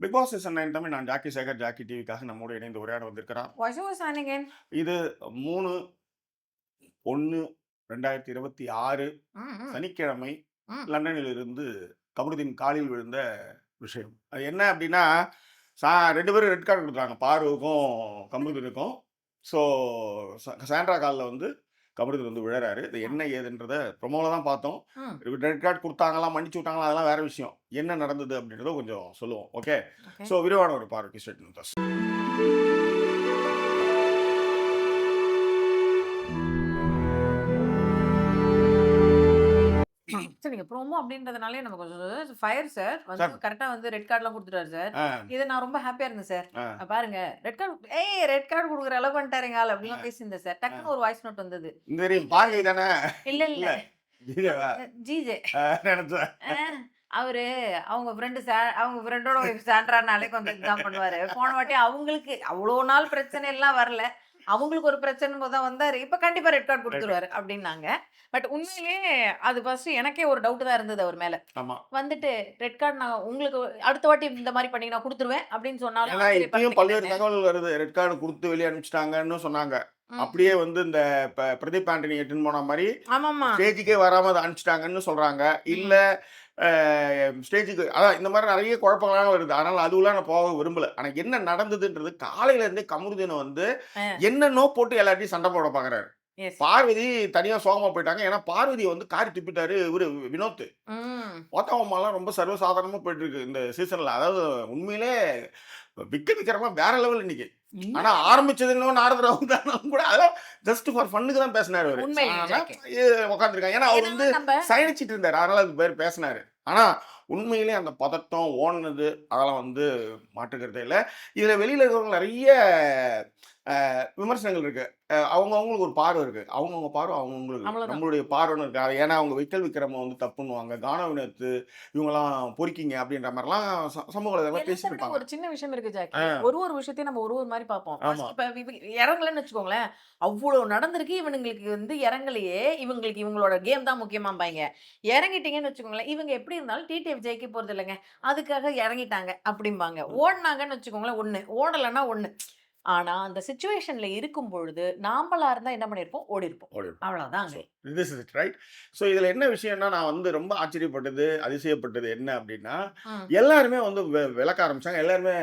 Bigg Boss season nine Tamil நான் Jacky Sekar Jackie டிவிக்காக நம்மோடு இணைந்து உரையாட in. இது மூணு ஒன்று ரெண்டாயிரத்தி இருபத்தி ஆறு சனிக்கிழமை. லண்டனில் இருந்து கமருதீன் காலில் விழுந்த விஷயம். அது என்ன அப்படின்னா சா ரெண்டு பேரும் ரெட் கார்டு கொடுத்தாங்க பார்வுக்கும் கமருதீனுக்கும் ஸோ சாண்ட்ரா காலில் வந்து கமருதீன் வந்து விழறாரு. இது என்ன ஏதுன்றத ப்ரொமோவில் தான் பார்த்தோம். ரெட் கார்டு கொடுத்தாங்களா மன்னிச்சு விட்டாங்களா அதெல்லாம் வேற விஷயம். என்ன நடந்தது அப்படின்றத கொஞ்சம் சொல்லுவோம். ஓகே. ஸோ விரிவான ஒரு பார்வைக்கு ஸ்டேட் சரி நீங்க ப்ரோமோ அப்படின்றதுனாலே நம்ம கொஞ்சம் ஃபயர் சார் வந்து Sir. கரெக்டா வந்து ரெட் கார்டுலாம் கொடுத்துட்டாரு சார் இது நான் ரொம்ப ஹாப்பியா இருந்தேன் சார். பாருங்க ரெட் கார்டு ஏய் ரெட் கார்டு கொடுக்குற அளவு பண்ணிட்டாருங்க ஆள் அப்படிலாம் பேசியிருந்தேன் சார் டக்குன்னு ஒரு வாய்ஸ் நோட் வந்தது. தானே இல்ல இல்ல? ஜிஜே நினைச்சேன். அவரு அவங்க ஃப்ரெண்டு அவங்க ஃப்ரெண்டோட சாண்ட்ரானாலே கொஞ்சம் இதான் பண்ணுவாரு. போன வாட்டி அவங்களுக்கு அவ்வளோ நாள் பிரச்சனை எல்லாம் வரல. அவங்களுக்கு ஒரு பிரச்சனை போது தான் வந்தாரு. இப்ப கண்டிப்பா ரெட் கார்டு கொடுத்துருவாரு அப்படின்னாங்க. பட் உண்மையிலேயே அது ஃபர்ஸ்ட் எனக்கே ஒரு டவுட் தான் இருந்தது அவர் மேல. ஆமா. வந்துட்டு ரெட் கார்டு நான் உங்களுக்கு அடுத்த வாட்டி இந்த மாதிரி பண்ணி நான் கொடுத்துருவேன் அப்படின்னு சொன்னாலும் பல்வேறு. தகவல் வருது. ரெட் கார்டு கொடுத்து வெளியே அனுப்பிச்சிட்டாங்கன்னு சொன்னாங்க. அப்படியே வந்து இந்த பிரதீப் ஆண்டனி எட்டுன்னு போன மாதிரி ஸ்டேஜுக்கே வராம அதை அனுப்பிச்சிட்டாங்கன்னு சொல்றாங்க. இல்ல ஸ்டேஜுக்கு அதான் இந்த மாதிரி நிறைய குழப்பங்கள்லாம் வருது. அதனால அதுவெல்லாம் நான் போக விரும்பல. ஆனா என்ன நடந்ததுன்றது காலையில இருந்தே கமருதீனை வந்து. என்னென்னோ போட்டு எல்லாத்தையும் சண்டை போட பாக்குறாரு. எஸ். பார்வதி தனியா சோகமா போயிட்டாங்க. ஏன்னா பார்வதி வந்து காரி துப்பிட்டாரு இவரு வினோத் ம். ஓத்தவம்மாலாம் ரொம்ப சர்வசாதாரணமா போயிட்டு இருக்கு இந்த சீசன்ல அதாவது உண்மையிலே விக்க விக்கிறமா வேற லெவல் இன்னைக்கு. ஆனா ஆரம்பிச்சது இன்னும் நாரதராவும் தான் கூட அதான் ஜஸ்ட் ஃபார் ஃபன்னுக்கு தான் பேசினாரு உட்காந்துருக்காங்க ஏன்னா அவர் வந்து சயனிச்சிட்டு இருந்தாரு. அதனால அது பேர் பேசினாரு. ஆனா உண்மையிலே அந்த பதட்டம் ஓடுனது அதெல்லாம் வந்து மாற்றுக்கிறதே இல்லை. இதுல வெளியில இருக்கிறவங்க நிறைய விமர்சனங்கள் இருக்கு. அவங்க அவங்களுக்கு ஒரு பார்வை இருக்கு. அவங்கவுங்க பார்வை அவங்கவுங்களுக்கு. நம்மளுடைய பார்வைன்னு இருக்கு. ஏன்னா அவங்க விக்கல் விக்ரம வந்து தப்புன்னுவாங்க. கானா வினத்து இவங்கெல்லாம் பொறிக்கிங்க அப்படின்ற மாதிரிலாம் சமூக வலைதளம் பேசியிருப்பாங்க ஒரு சின்ன விஷயம் இருக்கு ஜாக்கி. ஒரு ஒரு விஷயத்தையும் நம்ம ஒரு ஒரு மாதிரி பார்ப்போம். இப்ப இறங்கலன்னு வச்சுக்கோங்களேன். அவ்வளவு நடந்திருக்கு. இவனுங்களுக்கு வந்து இறங்கலையே. இவங்களுக்கு இவங்களோட கேம் தான் முக்கியமாம்பாங்க. இறங்கிட்டீங்கன்னு வச்சுக்கோங்களேன். இவங்க எப்படி இருந்தாலும் டிடிஎஃப் ஜெயிக்க போறது இல்லைங்க அதுக்காக இறங்கிட்டாங்க அப்படிம்பாங்க. ஓடினாங்கன்னு வச்சுக்கோங்களேன். ஒண்ணு. ஓடலைன்னா ஒண்ணு. ஆனா அந்த சுச்சுவேஷன்ல இருக்கும் பொழுது நாமளா இருந்தா என்ன பண்ணிருப்போம்? ஓடி இருப்போம். அவ்வளவுதாங்க. திஸ் இஸ் ரைட் ஸோ இதில் என்ன விஷயம்னா நான் வந்து ரொம்ப ஆச்சரியப்பட்டது அதிசயப்பட்டது என்ன அப்படின்னா எல்லாருமே வந்து விளக்க ஆரம்பிச்சாங்க எல்லாருமே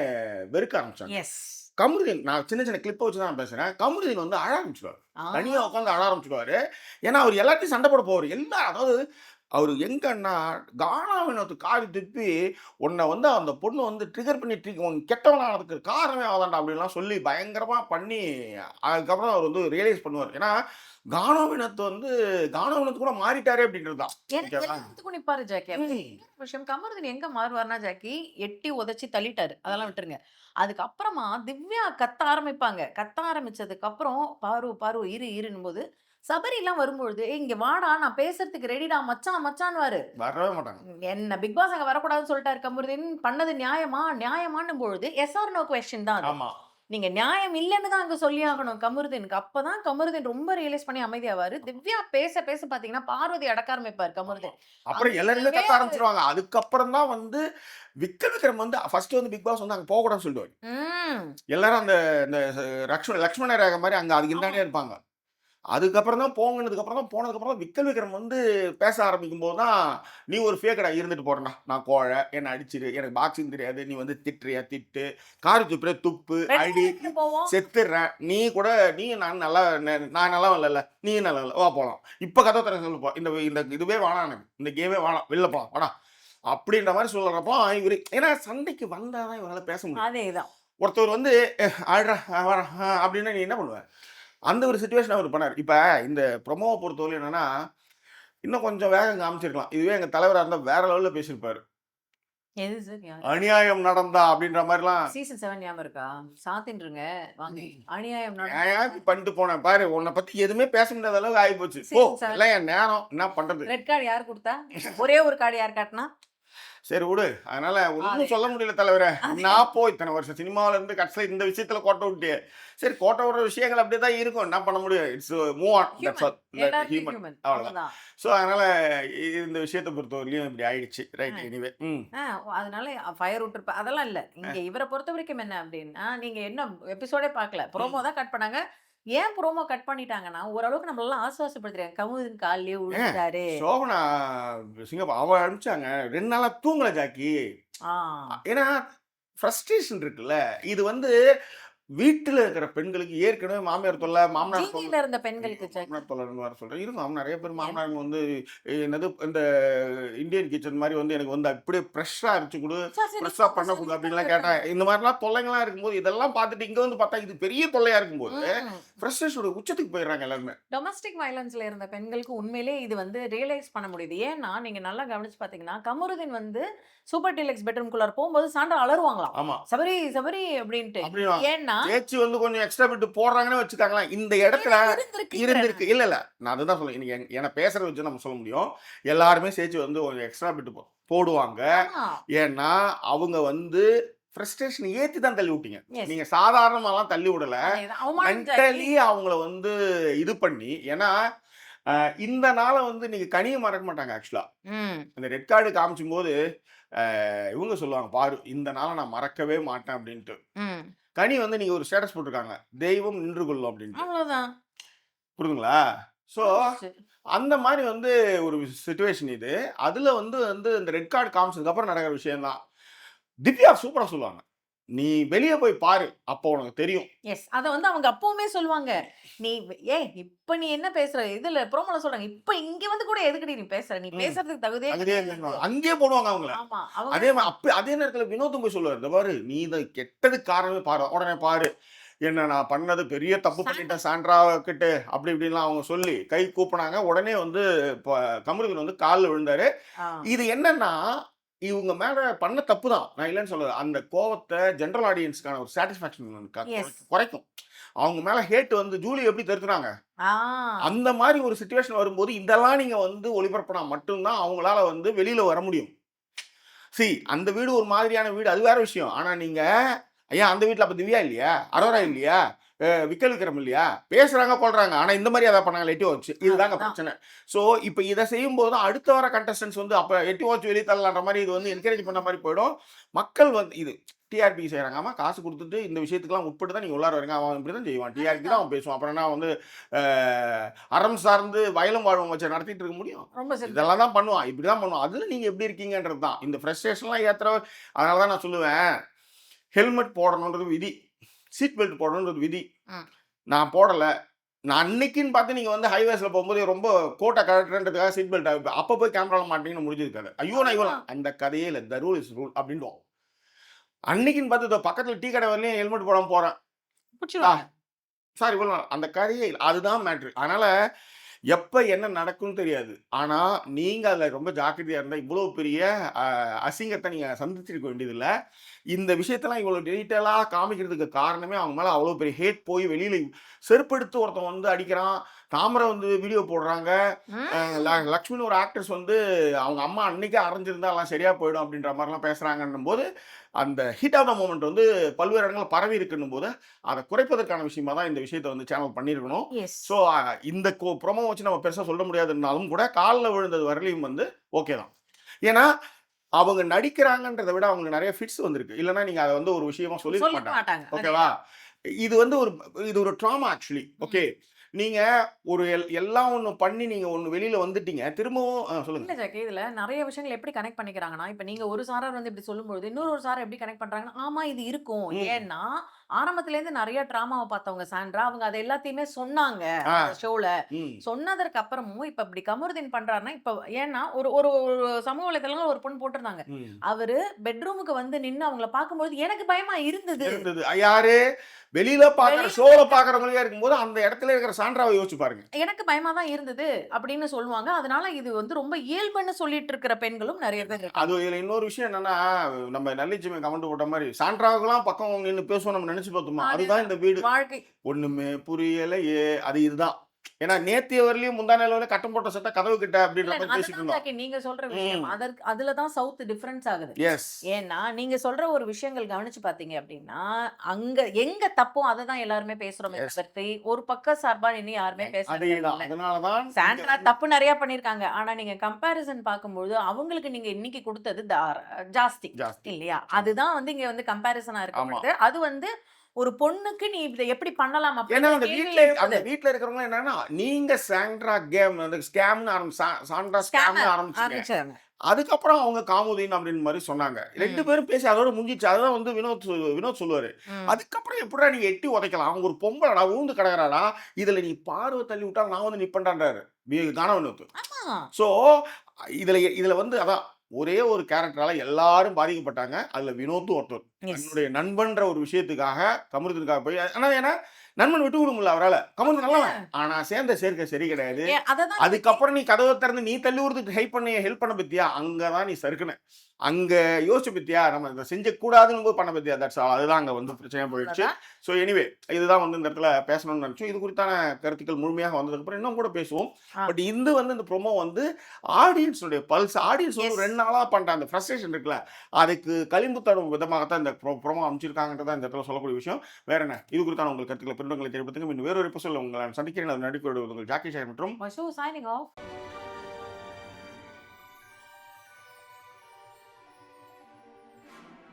வெறுக்க ஆரம்பிச்சாங்க. எஸ் கமருதீன் நான் சின்ன சின்ன கிளிப்பை வச்சு தான் நான் பேசுறேன். கமருதீன் வந்து அழ ஆரம்பிச்சிடுவார் தனியாக உட்காந்து அழ ஆரம்பிச்சிடுவாரு ஏன்னா அவர் எல்லாத்தையும் சண்டை போட போவார். எல்லா அதாவது அவர் எங்கன்னா கானா வினோத்து காரி துப்பி உன்னை வந்து அந்த பொண்ணு வந்து ட்ரிகர் பண்ணி ட்ரிக் உன் கெட்டவனானதுக்கு காரணமே அவதான்டா அப்படின்லாம் சொல்லி பயங்கரமா பண்ணி அதுக்கப்புறம் அவர் வந்து ரியலைஸ் பண்ணுவார். ஏன்னா கானா வினத்து வந்து கானா வினத்து கூட மாறிட்டாரே அப்படின்றது தான். நிப்பாரு ஜாக்கி. விஷயம் கமருதீன் எங்க மாறுவார்னா ஜாக்கி எட்டி உதைச்சி தள்ளிட்டாரு. அதெல்லாம் விட்டுருங்க. அதுக்கப்புறமா திவ்யா கத்த ஆரம்பிப்பாங்க. கத்த ஆரம்பிச்சதுக்கு அப்புறம் பாரு பாரு இரு இருன்னும் போது சபரி எல்லாம் வரும்பொழுது "ஏய், இங்க வாடா நான் பேசுறதுக்கு ரெடிடா மச்சான் மச்சான்வாரு வரவே மாட்டாங்க. என்ன பிக் பாஸ் அங்க வரக்கூடாதுன்னு சொல்லிட்டாரு கமருதீன் பண்ணது நியாயமா? நியாயமான்னும் பொழுது எஸ் ஆர் நோ கொஸ்டின் தான் அது. ஆமா. நீங்க நியாயம் இல்லைன்னு தான் அங்க சொல்லி ஆகணும் கமருதீனுக்கு அப்பதான் கமருதீன் ரொம்ப ரியலைஸ் பண்ணி அமைதியாவாரு. திவ்யா பேச பேச பாத்தீங்கன்னா பார்வதி அடக்க ஆரம்பிப்பார் கமருதீன் அப்புறம் எல்லாருமே கத்த ஆரம்பிச்சிருவாங்க. அதுக்கப்புறம் தான் வந்து விக்ரம் விக்ரம் வந்து ஃபர்ஸ்ட் வந்து பிக் பாஸ் வந்து அங்க போகக்கூடாதுன்னு சொல்லிடுவாரு. ம். எல்லாரும் அந்த இந்த லக்ஷ்மண லக்ஷ்மண ரேகை மாதிரி அங்க அதுக்கு இந்தாண்டே இருப்பாங்க. அதுக்கப்புறம் தான் போங்கினதுக்கு அப்புறம் தான் போனதுக்கு அப்புறம் தான் விக்கல் விக்ரம் வந்து பேச ஆரம்பிக்கும் போது தான் நீ ஒரு ஃபேக்கடா இருந்துட்டு போறேன்டா. நான் கோழை. என்னை அடிச்சிரு. எனக்கு பாக்ஸிங் தெரியாது. நீ வந்து திட்டுறியா? திட்டு. காரி துப்புற துப்பு. அடி. செத்துடுறேன் நீ கூட நீ நான் நல்லா நான் நல்லா இல்லைல்ல நீ நல்லா இல்லை வா போகலாம் இப்போ கதை தர சொல்லுப்பா இந்த இந்த இதுவே வேணாம் எனக்கு. இந்த கேமே வேணாம். வெளில போகலாம் வாடா. அப்படின்ற மாதிரி சொல்லுறப்போ இவர் ஏன்னா சண்டைக்கு வந்தால் தான் இவரால் பேச முடியும். அதேதான். ஒருத்தர் வந்து "அஹ், ஆடுறா அஹ்" அப்படின்னா நீ என்ன பண்ணுவ? அந்த ஒரு சுச்சுவேஷன் அவர் பண்ணார். இப்போ இந்த ப்ரொமோவை பொறுத்தவரை என்னன்னா இன்னும் கொஞ்சம் வேகம் காமிச்சிருக்கலாம். இதுவே எங்கள் தலைவராக இருந்தால் வேற லெவலில் பேசியிருப்பாரு. அநியாயம் நடந்தா அப்படின்ற மாதிரிலாம் சீசன் செவன் ஞாபகம் இருக்கா? சாத்தின்றுங்க அநியாயம் நட- நான் ஏன் இப்படி பண்ணிட்டு போனேன்? பாரு உன்னை பத்தி எதுவுமே பேச முடியாத அளவுக்கு ஆகி போச்சு. என் நேரம். என்ன பண்றது? ரெட் கார்டு யார் கொடுத்தா? ஒரே ஒரு கார்டு யார் காட்டினா? சரி விடு. அதனால ஒன்றும் சொல்ல முடியல தலைவரே. நான் போய் இத்தனை வருஷம் சினிமாவில இருந்து கடைசியில் இந்த விஷயத்துல கோட்டை விட்டு சரி கோட்டை விடுற விஷயங்கள் அப்படியே தான் இருக்கும். என்ன பண்ண முடியும்? It's move on that's all எல்லாருக்கும் ஹியூமன். அவ்வளவுதான். ஸோ அதனால இந்த விஷயத்தை பொறுத்தவரையிலையும் இப்படி ஆயிடுச்சு. ரைட் எனிவே ம். அதனால ஃபயர் விட்டுருப்ப அதெல்லாம் இல்ல. இங்க இவரை பொறுத்த வரைக்கும் என்ன அப்படின்னா நீங்க என்ன எபிசோடே பார்க்கல. ப்ரோமோ தான் கட் பண்ணாங்க. ஏன் ப்ரோமோ கட் பண்ணிட்டாங்கன்னா ஓரளவுக்கு நம்மளெல்லாம் ஆசுவாசப்படுத்துறாங்க கமுதின் கால்லயே விழுந்தாரு சோபனா சிங்கப்பூர் அவ அனுப்பிச்சாங்க ரெண்டு நாளா தூங்கல ஜாக்கி. ஏன்னா ஃப்ரஸ்ட்ரேஷன் இருக்குல்ல. இது வந்து வீட்டுல இருக்கிற பெண்களுக்கு ஏற்கனவே மாமியார் தொல்லை மாமனார் இருந்த பெண்களுக்கு. மாமனார் தொல்லைன்னு வர சொல்றேன். இருக்கும் நிறைய பேர் மாமனாருங்க வந்து என்னது இந்த இந்தியன் கிச்சன் மாதிரி வந்து எனக்கு வந்து அப்படியே ஃப்ரெஷ்ஷாக அரைச்சு கொடு ஃப்ரெஷ்ஷாக பண்ண கொடு அப்படின்லாம். கேட்டேன் இந்த மாதிரிலாம் தொல்லைங்களாம் இருக்கும்போது இதெல்லாம் பார்த்துட்டு இங்கே வந்து பார்த்தா இது பெரிய தொல்லையா இருக்கும்போது. ஃப்ரெஷ்ஷோட உச்சத்துக்கு போயிடுறாங்க எல்லாருமே. டொமஸ்டிக் வயலன்ஸ்ல இருந்த பெண்களுக்கு உண்மையிலே இது வந்து ரியலைஸ் பண்ண முடியுது. ஏன்னா நீங்க நல்லா கவனிச்சு பாத்தீங்கன்னா கமருதீன் வந்து சூப்பர் டீலக்ஸ் பெட்ரூம்குள்ளார போகும்போது சாண்டா அலறுவாங்களாம். ஆமா. சபரி சபரி அப்படின்ட்டு. ஏன்னா பேச்சு வந்து கொஞ்சம் எக்ஸ்ட்ரா விட்டு போடுறாங்கன்னு வச்சுக்காங்களேன். இந்த இடத்துல இருந்திருக்கு இல்ல இல்ல. நான் அதுதான் சொல்லுவேன் என்- என்னை பேசுறத வச்சு நம்ம சொல்ல முடியும். எல்லாருமே சேர்த்து வந்து கொஞ்சம் எக்ஸ்ட்ரா விட்டு போ- போடுவாங்க. ஏன்னா அவங்க வந்து ஃப்ரஸ்ட்ரேஷன் ஏத்தி தான் தள்ளி விட்டீங்க. Yes. நீங்க சாதாரணமாலாம் தள்ளி விடல. மென்டலி. அவங்கள வந்து இது பண்ணி ஏன்னா இந்த நாளை வந்து நீங்க கனிய மறக்க மாட்டாங்க ஆக்சுவலா ம். இந்த ரெட் கார்டு காமிச்சும் போது இவங்க சொல்லுவாங்க பாரு இந்த நாளை நான் மறக்கவே மாட்டேன் அப்படின்ட்டு. கனி வந்து நீங்க ஒரு ஸ்டேட்டஸ் போட்டிருக்காங்க. தெய்வம் நின்று கொள்ளும் அப்படின்ட்டு. அவ்வளவுதான். புரியுதுங்களா? ஸோ. அந்த மாதிரி வந்து ஒரு சுச்சுவேஷன் இது. அதுல வந்து வந்து இந்த ரெட் கார்டு காமிச்சதுக்கு அப்புறம் நடக்கிற விஷயம்தான். திவ்யா சூப்பரா சொல்லுவாங்க. நீ வெளியே போய் பாரு அப்போ உனக்கு தெரியும். எஸ் அத வந்து அவங்க அப்பவுமே சொல்லுவாங்க. நீ ஏ இப்ப நீ என்ன பேசுற? இதுல ப்ரோமோல சொல்றாங்க. இப்ப இங்க வந்து கூட எதுக்குடி நீ பேசுற? நீ. பேசுறதுக்கு தகுதியே அங்கேயே போடுவாங்க அவங்கள. அதே மாதிரி அப்ப அதே நேரத்துல வினோத்தும் போய் சொல்லுவாரு. இந்த பாரு நீ இதை கெட்டதுக்கு காரணமே பாரு. உடனே பாரு. என்ன நான் பண்ணது பெரிய தப்பு. பண்ணிட்டேன் சாண்ட்ரா கிட்ட அப்படி இப்படின்லாம் அவங்க சொல்லி கை கூப்பினாங்க. உடனே வந்து கமருதன் வந்து காலில் விழுந்தாரு. இது என்னன்னா இவங்க மேல பண்ண தப்பு தான் நான் இல்லைன்னு சொல்ல அந்த கோவத்தை ஜென்ரல் ஆடியன்ஸ்க்கான ஒரு சாட்டிஸ்ஃபேக்ஷன். குறைக்கும். அவங்க மேல ஹேட் வந்து ஜூலி எப்படி தருத்துறாங்க. அந்த மாதிரி ஒரு சுச்சுவேஷன் வரும்போது இதெல்லாம் நீங்க வந்து ஒளிபரப்பினா மட்டும்தான் அவங்களால வந்து வெளியில வர முடியும். சி அந்த வீடு ஒரு மாதிரியான வீடு. அது வேற விஷயம். ஆனா நீங்க ஐயா அந்த வீட்ல அப்ப திவ்யா இல்லையா? அரோரா இல்லையா? விக்ரம் இல்லையா? பேசுறாங்க கொள்றாங்க. ஆனா இந்த மாதிரி அதான் பண்ணாங்க. எட்டி வச்சு இதுதாங்க. பிரச்சனை. சோ இப்போ இதை செய்யும் போது அடுத்த வர கண்டஸ்டன்ஸ் வந்து அப்ப எட்டி வாட்ச் வெளியே தள்ளலான்ற மாதிரி இது வந்து என்கரேஜ் பண்ண மாதிரி போயிடும். மக்கள் வந்து இது டிஆர்பி செய்கிறாங்க ஆமா காசு கொடுத்துட்டு இந்த விஷயத்துக்குலாம் உட்பட்டு தான் நீங்கள் உள்ளார வரீங்க அவன் இப்படி தான் செய்வான். டிஆர்பி தான் அவன் பேசுவான். அப்புறம் என்ன வந்து அறம் சார்ந்து வயலும் வாழ்வும் வச்சு நடத்திட்டு இருக்க முடியும்? இதெல்லாம் தான் பண்ணுவான். இப்படி தான் பண்ணுவான். அதில் நீங்கள் எப்படி இருக்கீங்கன்றது தான். இந்த ஃப்ரெஸ்ட்ரேஷன்லாம் ஏற்றுற அதனால தான் நான் சொல்லுவேன். ஹெல்மெட் போடணுன்றது விதி. சீட் பெல்ட் போடணுன்றது விதி. நான் போடலை. நான் அன்னைக்குன்னு பார்த்து நீங்கள் வந்து ஹைவேஸில் போகும்போது ரொம்ப கோட்டை கரெக்டுன்றதுக்காக சீட் பெல்ட் அப்போ போய் கேமராவில் மாட்டீங்கன்னு முடிஞ்சிருக்காது. ஐயோ நான் இவன் அந்த கதையே இல்லை. த ரூல் இஸ் ரூல் அப்படின்வோம் அன்னைக்குன்னு பார்த்து இதோ பக்கத்தில் டீ கடை வரலையும் ஹெல்மெட் போடாமல் போகிறேன் சார் இவ்வளோ அந்த கதையே இல்லை. அதுதான் மேட்ரு அதனால் எப்போ என்ன நடக்கும்னு தெரியாது. ஆனால் நீங்கள் அதில் ரொம்ப ஜாக்கிரதையாக இருந்தால் இவ்வளோ பெரிய அசிங்கத்தை நீங்கள் சந்திச்சிருக்க வேண்டியதில்லை. இந்த விஷயத்தெல்லாம் இவ்வளோ டீட்டெயிலாக காமிக்கிறதுக்கு காரணமே அவங்க மேலே அவ்வளோ பெரிய ஹேட் போய் வெளியில் செருப்படுத்து ஒருத்தன் வந்து அடிக்கிறான். தாமரை வந்து வீடியோ போடுறாங்க. லக்ஷ்மின்னு ஒரு ஆக்ட்ரஸ் வந்து அவங்க அம்மா அன்னைக்கே அரைஞ்சிருந்தா எல்லாம் சரியா போயிடும் அப்படின்ற மாதிரிலாம் பேசுறாங்கன்னும் போது அந்த ஹிட் ஆஃப் த மூமெண்ட் வந்து பல்வேறு இடங்களில் பரவி இருக்குன்னும் போது அதை குறைப்பதற்கான விஷயமா தான் இந்த விஷயத்தை வந்து சேனல் பண்ணியிருக்கணும். ஸோ இந்த ப்ரொமோ வச்சு நம்ம பெருசாக சொல்ல முடியாதுன்னாலும் கூட காலில் விழுந்தது வரலையும் வந்து ஓகே தான். ஏன்னா அவங்க நடிக்கிறாங்கன்றதை விட அவங்களுக்கு நிறைய ஃபிட்ஸ் வந்திருக்கு. இல்லைன்னா நீங்கள் அதை வந்து ஒரு விஷயமா சொல்லிக்க மாட்டாங்க. ஓகேவா இது வந்து ஒரு இது ஒரு ட்ராமா ஆக்சுவலி ஓகே நீங்க ஒரு எல்- எல்லாம் ஒண்ணு பண்ணி நீங்க ஒண்ணு வெளியில வந்துட்டீங்க திரும்பவும் சொல்லுங்க. இல்ல ஜாக்கி இதுல நிறைய விஷயங்கள் எப்படி கனெக்ட் பண்ணிக்கிறாங்கன்னா இப்ப நீங்க ஒரு சாரார் வந்து இப்படி சொல்லும்போது இன்னொரு ஒரு சாரை எப்படி கனெக்ட் பண்றாங்கன்னா ஆமா இது இருக்கும். ஏன்னா ஆரம்பத்துல இருந்து நிறைய டிராமாவை பார்த்தவங்க சாண்ட்ரா. அவங்க அதை எல்லாத்தையுமே சொன்னாங்க. ஷோல. சொன்னதற்கு அப்புறமும் இப்ப இப்படி கமருதீன் பண்றாருன்னா இப்ப ஏன்னா ஒரு ஒரு ஒரு சமூக வலைதளங்கள் ஒரு பொண்ணு போட்டிருந்தாங்க. அவரு பெட்ரூமுக்கு வந்து நின்னு அவங்கள பார்க்கும்போது எனக்கு பயமா இருந்தது. இருந்தது. யாரு? வெளியில பாக்குற ஷோல பாக்குறவங்களே இருக்கும்போது அந்த இடத்துல இருக்கிற சாண்ட்ராவை யோசிச்சு பாருங்க. எனக்கு பயமா தான் இருந்தது அப்படின்னு சொல்லுவாங்க. அதனால இது வந்து ரொம்ப இயல்புன்னு சொல்லிட்டு இருக்கிற பெண்களும் நிறைய பேர் அது இதுல இன்னொரு விஷயம் என்னன்னா நம்ம நல்லிச்சுமை கமெண்ட் போட்ட மாதிரி சாண்ட்ராவுக்குலாம் பக்கம் நின்று பேசுவோம் நம்ம நினைச்சு அது- அதுதான் இந்த வீடு. வாழ்க்கை. ஒண்ணுமே புரியலையே. அது இதுதான். ஏன்னா நேத்திய வரலையும் முந்தா நிலவில கட்டம் போட்ட சட்டை கதவு கிட்ட அப்படின்ற மாதிரி பேசிட்டு இருந்தோம். நீங்க சொல்ற விஷயம். அதற்கு அதுலதான் சவுத் டிஃபரன்ஸ் ஆகுது. எஸ் ஏன்னா நீங்க சொல்ற ஒரு விஷயங்கள் கவனிச்சு பாத்தீங்க அப்படின்னா அங்க எங்க தப்போ அதை தான் எல்லாருமே பேசுறோமே. தவிர்த்து ஒரு பக்க சார்பா இன்னும் யாருமே பேசுறது அதனாலதான் சாண்ட்ரா தப்பு நிறைய பண்ணிருக்காங்க. ஆனா நீங்க கம்பேரிசன் பார்க்கும்போது அவங்களுக்கு நீங்க இன்னைக்கு கொடுத்தது ஜாஸ்தி. இல்லையா? அதுதான் வந்து இங்க வந்து கம்பேரிசனா. இருக்கு அது வந்து ஒரு பொண்ணுக்கு நீ இதை எப்படி பண்ணலாம் ஏன்னா அந்த கேள்வி வீட்ல அந்த. வீட்ல இருக்கிறவங்க என்னன்னா நீங்க சாண்ட்ரா கேம் அந்த ஸ்கேம்னு ஆரம்பி சாண்ட்ரா ஸ்கேம்னு ஆரம்பிச்சீங்க. அதுக்கப்புறம் அவங்க காமுதீன் அப்படின்னு மாதிரி சொன்னாங்க. ரெண்டு பேரும் பேசி அதோட முடிஞ்சிச்சு. அதுதான் வந்து வினோத் வினோத் சொல்லுவாரு. அதுக்கப்புறம் எப்படிடா நீங்க எட்டி உதைக்கலாம்? அவங்க ஒரு பொம்பளடா ஊந்து கிடக்குறாடா இதுல நீ பார்வை தள்ளி விட்டா நான் வந்து நிப்பண்டான்றாரு கான வினோத். ஸோ இதுல இதுல வந்து அதான் ஒரே ஒரு கேரக்டரால எல்லாரும் பாதிக்கப்பட்டாங்க. அதுல வினோத்தும் ஒருத்தர். Yes. தன்னுடைய நண்பன்ற ஒரு விஷயத்துக்காக கமருதனுக்காக போய் ஆனா ஏன்னா நண்பன் விட்டு கொடுக்க முடியல அவரால கமருது நல்லவன். ஆனா சேர்ந்த சேர்க்கை சரி கிடையாது. அதுக்கப்புறம் நீ கதவை திறந்து நீ தள்ளி விடுறதுக்கு ஹெல்ப் பண்ண ஹெல்ப் பண்ண பத்தியா? அங்கதான் நீ சறுக்குன. அங்க யோசிச்சு பத்தியா? நம்ம இதை செஞ்ச கூடாதுன்னு போய் பண்ண பத்தியா? தட்ஸ் அதுதான் அங்க வந்து பிரச்சனையா போயிடுச்சு. ஸோ எனிவே இதுதான் வந்து இந்த இடத்துல பேசணும்னு நினைச்சோம். இது குறித்தான கருத்துக்கள் முழுமையாக வந்ததுக்கப்புறம் இன்னும் கூட பேசுவோம். பட் இது வந்து இந்த ப்ரோமோ வந்து ஆடியன்ஸுடைய பல்ஸ் ஆடியன்ஸ் வந்து. ரெண்டு நாளாக பண்ணுற அந்த ஃப்ரஸ்ட்ரேஷன் இருக்குல்ல அதுக்கு கலிம்பு தரும் விதமாகத்தான் இந்த ப்ரோமோ அமைச்சிருக்காங்கன்றதான் இந்த இடத்துல சொல்லக்கூடிய விஷயம். வேற என்ன? இது குறித்தான உங்கள் கருத்துக்களை துன்பங்களை தெரிவித்துங்க இன்னும் வேறொரு எபிசோட உங்களை சந்திக்கிறேன். அது நடிக்க உங்கள் ஜாக்கி சார் மற்றும் வசு signing off.